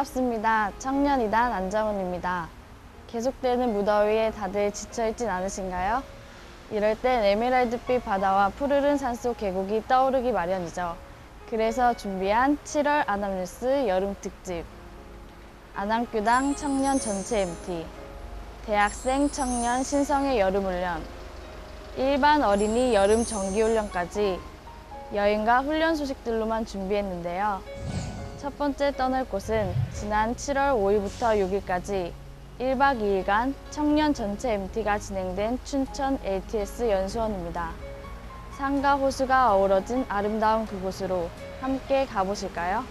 반갑습니다. 청년이단 안정훈입니다. 계속되는 무더위에 다들 지쳐있진 않으신가요? 이럴 땐 에메랄드빛 바다와 푸르른 산속 계곡이 떠오르기 마련이죠. 그래서 준비한 7월 아남뉴스 여름 특집. 안암교당 청년 전체 MT. 대학생 청년 신성의 여름훈련. 일반 어린이 여름 정기훈련까지 여행과 훈련 소식들로만 준비했는데요. 첫 번째 떠날 곳은 지난 7월 5일부터 6일까지 1박 2일간 청년 전체 MT가 진행된 춘천 LTS 연수원입니다. 산과 호수가 어우러진 아름다운 그곳으로 함께 가보실까요?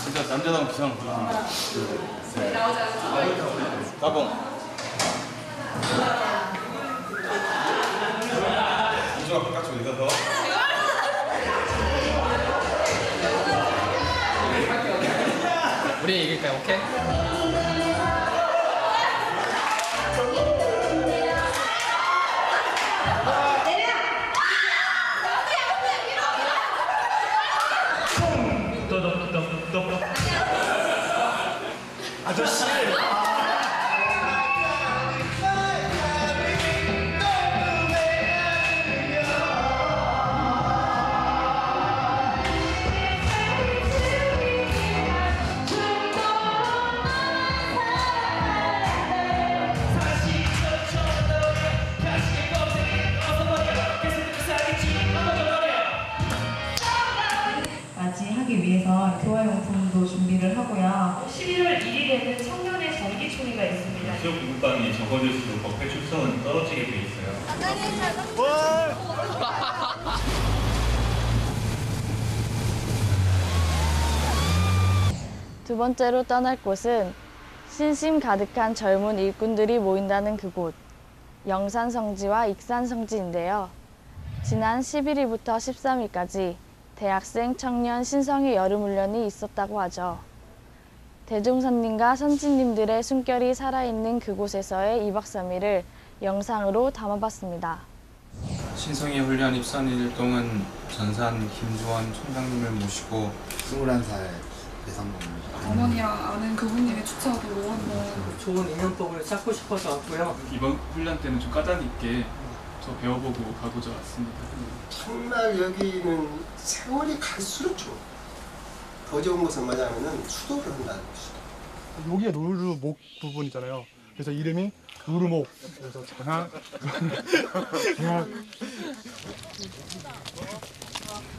진짜 남자다운 기상 부르는 따봉 이주가 내려서 우리 이길까요? 오케이? 지역 공급방이 적어질수록 법회 출석은 떨어지게 돼 있어요. 두 번째로 떠날 곳은 신심 가득한 젊은 일꾼들이 모인다는 그곳, 영산성지와 익산성지인데요. 지난 11일부터 13일까지 대학생 청년 신성의 여름훈련이 있었다고 하죠. 대종선님과 선진님들의 숨결이 살아있는 그곳에서의 2박 3일을 영상으로 담아봤습니다. 신성의 훈련 입산 일 동안 전산 김주원 총장님을 모시고 21살 배상범입니다. 어머니랑 아는 그분님의 추천으로 한번 좋은 인연법을 쌓고 싶어서 왔고요. 이번 훈련 때는 좀 까닭 있게 저 배워보고 가고자 왔습니다. 정말 여기는 세월이 갈수록 좋아. 더 좋은 것은 뭐냐면은 수도를 한다는 것이다. 여기가 노루목 부분이잖아요. 그래서 이름이 노루목. 그래서 장학, 장학.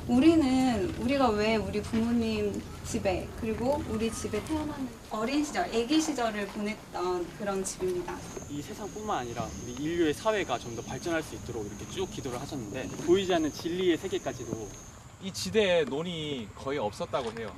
우리는 우리가 왜 우리 부모님 집에 그리고 우리 집에 태어나는 어린 시절, 아기 시절을 보냈던 그런 집입니다. 이 세상뿐만 아니라 우리 인류의 사회가 좀 더 발전할 수 있도록 이렇게 쭉 기도를 하셨는데 보이지 않는 진리의 세계까지도 이 지대에 논이 거의 없었다고 해요.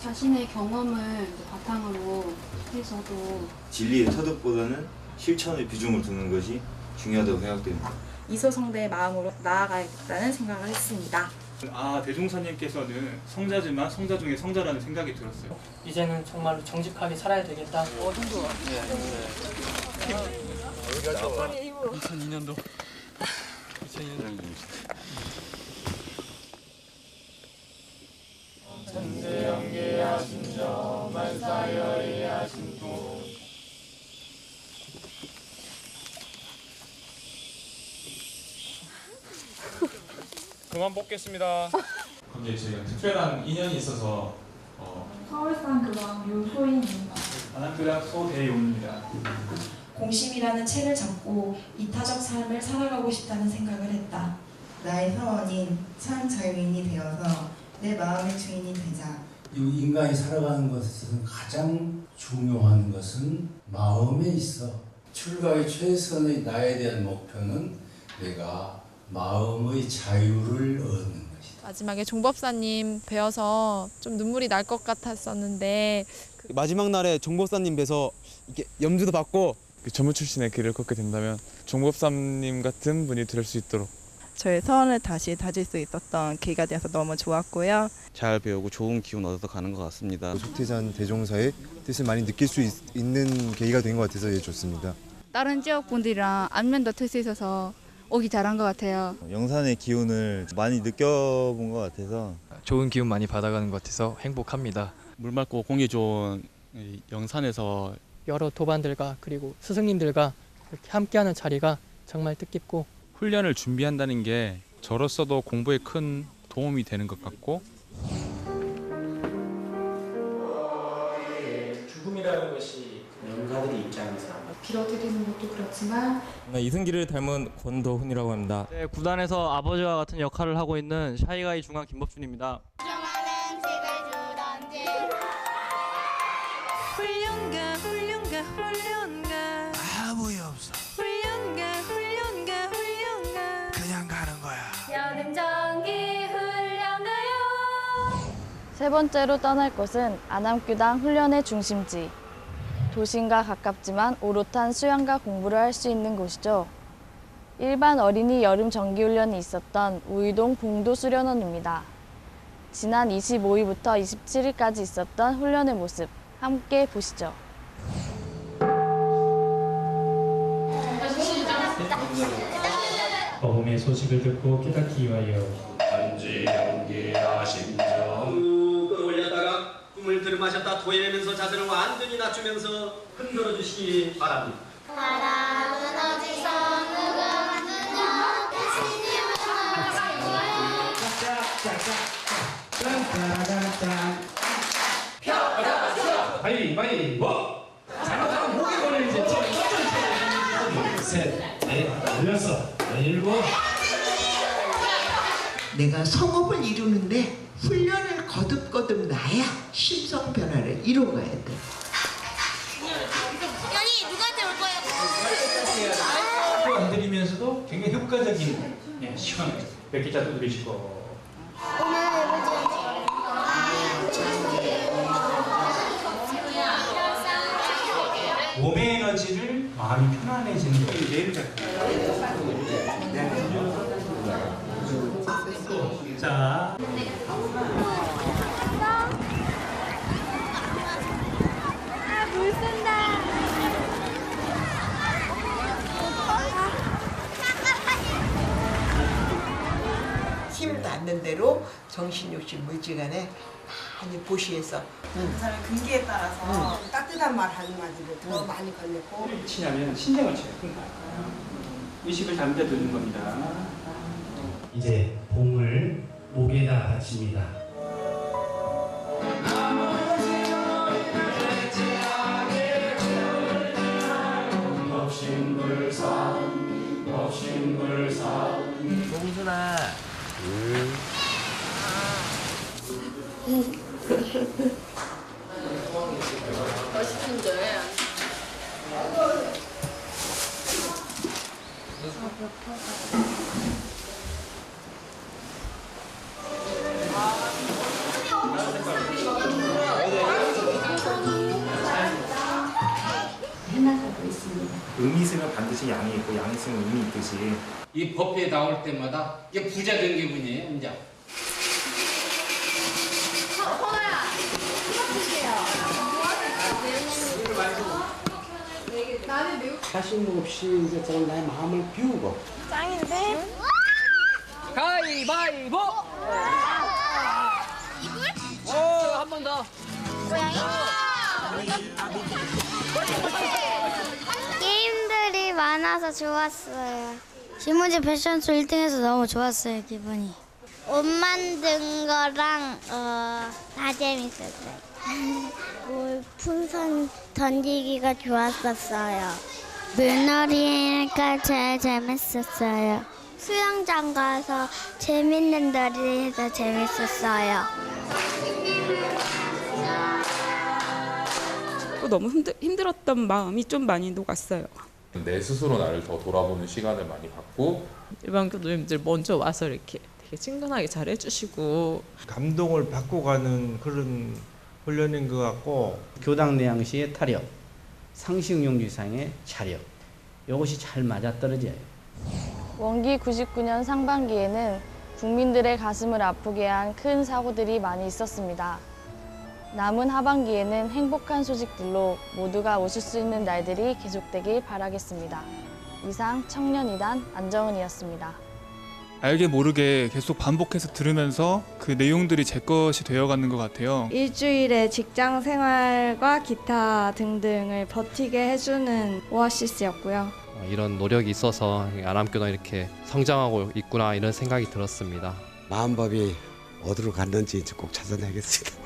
자신의 경험을 바탕으로 해서도 진리의 터득보다는 실천의 비중을 두는 것이 중요하다고 생각됩니다. 이소성대의 마음으로 나아가야겠다는 생각을 했습니다. 아 대종사님께서는 성자지만 성자 중에 성자라는 생각이 들었어요. 이제는 정말로 정직하게 살아야 되겠다. 어, 힘들어. 2002년도 2002년도 그만 뽑겠습니다. 거기에 저희가 특별한 인연이 있어서 어, 서울산 교감 유소인입니다. 안학교당 소대용입니다. 공심이라는 책을 잡고 이타적 삶을 살아가고 싶다는 생각을 했다. 나의 사원인 참 자유인이 되어서 내 마음의 주인이 되자. 이 인간이 살아가는 것에서 가장 중요한 것은 마음에 있어. 출가의 최선의 나에 대한 목표는 내가 마음의 자유를 얻는 것이다. 마지막에 종법사님 뵈어서 좀 눈물이 날 것 같았었는데 마지막 날에 종법사님 뵈서 이게 염주도 받고 그 전무 출신의 길을 걷게 된다면 종법사님 같은 분이 될 수 있도록 저의 서원을 다시 다질 수 있었던 계기가 되어서 너무 좋았고요. 잘 배우고 좋은 기운 얻어서 가는 것 같습니다. 속태산 대종사의 뜻을 많이 느낄 수 있, 는 계기가 된 것 같아서 예, 좋습니다. 다른 지역 분들이랑 안면도 틀 수 있어서 오기 잘한 것 같아요. 영산의 기운을 많이 느껴본 것 같아서 좋은 기운 많이 받아가는 것 같아서 행복합니다. 물 맑고 공기 좋은 이 영산에서 여러 도반들과 그리고 스승님들과 이렇게 함께하는 자리가 정말 뜻깊고 훈련을 준비한다는 게 저로서도 공부에 큰 도움이 되는 것 같고 죽음이라는 것이 연가들의 입장에서 빌어드리는 것도 그렇지만 이승기를 닮은 권도훈이라고 합니다. 네, 구단에서 아버지와 같은 역할을 하고 있는 샤이가이 중앙 김법준입니다. 없어 그냥 가는 거야 여름 정기 훈련가요. 세 번째로 떠날 곳은 안암교당 훈련의 중심지. 도심과 가깝지만 오롯한 수양과 공부를 할 수 있는 곳이죠. 일반 어린이 여름 정기 훈련이 있었던 우이동 봉도 수련원입니다. 지난 25일부터 27일까지 있었던 훈련의 모습 함께 보시죠. 복음의 소식을 듣고 깨닫기 위하여 꿈을 들이마셨다 토해내면서 자세를 완전히 낮추면서 흔들어 주시기 바랍니다. 가위바위보 잘못하면 목이 걸리지 셋넷 여섯 일곱 내가 성업을 이루는데 훈련을 거듭거듭 나야 심성 변화를 이뤄가야 돼. 연이 누구한테 올 거예요? 안 들이면서도 굉장히 효과적인 예, 시간을 몇 개 자도 누리시고 몸의 에너지를 마음이 편안해지는 거예요. 내일 자, 물 쏜다 힘 닿는 대로 정신 욕심 물지간에 많이 보시해서 그 사람 근기에 따라서 따뜻한 말 한마디로 더 많이 걸렸고 치냐면 신경을 쳐요. 그러니까 의식을 잘못해 두는 겁니다. 이제 봉을 목에다 바칩니다. 음이 있으면 반드시 양이 있고 양이 있으면 음이 있듯이. 이 법회에 나올 때마다 이게 부자 된 기분이에요, 이제. 사심 없이 이제 저는 나의 마음을 비우고 짱인데? 가위바위보. 한번 더. 게임들이 많아서 좋았어요. 신문지 패션쇼 1등해서 너무 좋았어요, 기분이. 옷 만든 거랑 어, 다 재밌었어요. 물 풍선 던지기가 좋았었어요. 물놀이가 제일 재밌었어요. 수영장 가서 재밌는 놀이 해서 재밌었어요. 또 너무 힘들, 힘들었던 마음이 좀 많이 녹았어요. 내 스스로 나를 더 돌아보는 시간을 많이 갖고 일반 교도님들 먼저 와서 이렇게 되게 친근하게 잘 해주시고 감동을 받고 가는 그런 훈련인 것 같고 교당 내양 시의 타력, 상식용 지상의 차력 이것이 잘 맞아떨어져요. 원기 99년 상반기에는 국민들의 가슴을 아프게 한 큰 사고들이 많이 있었습니다. 남은 하반기에는 행복한 소식들로 모두가 웃을 수 있는 날들이 계속되길 바라겠습니다. 이상 청년이단 안정은이었습니다. 알게 모르게 계속 반복해서 들으면서 그 내용들이 제 것이 되어가는 것 같아요. 일주일에 직장 생활과 기타 등등을 버티게 해주는 오아시스였고요. 어, 이런 노력이 있어서 아람교단 이렇게 성장하고 있구나 이런 생각이 들었습니다. 마음밥이 어디로 갔는지 이제 꼭 찾아내겠습니다.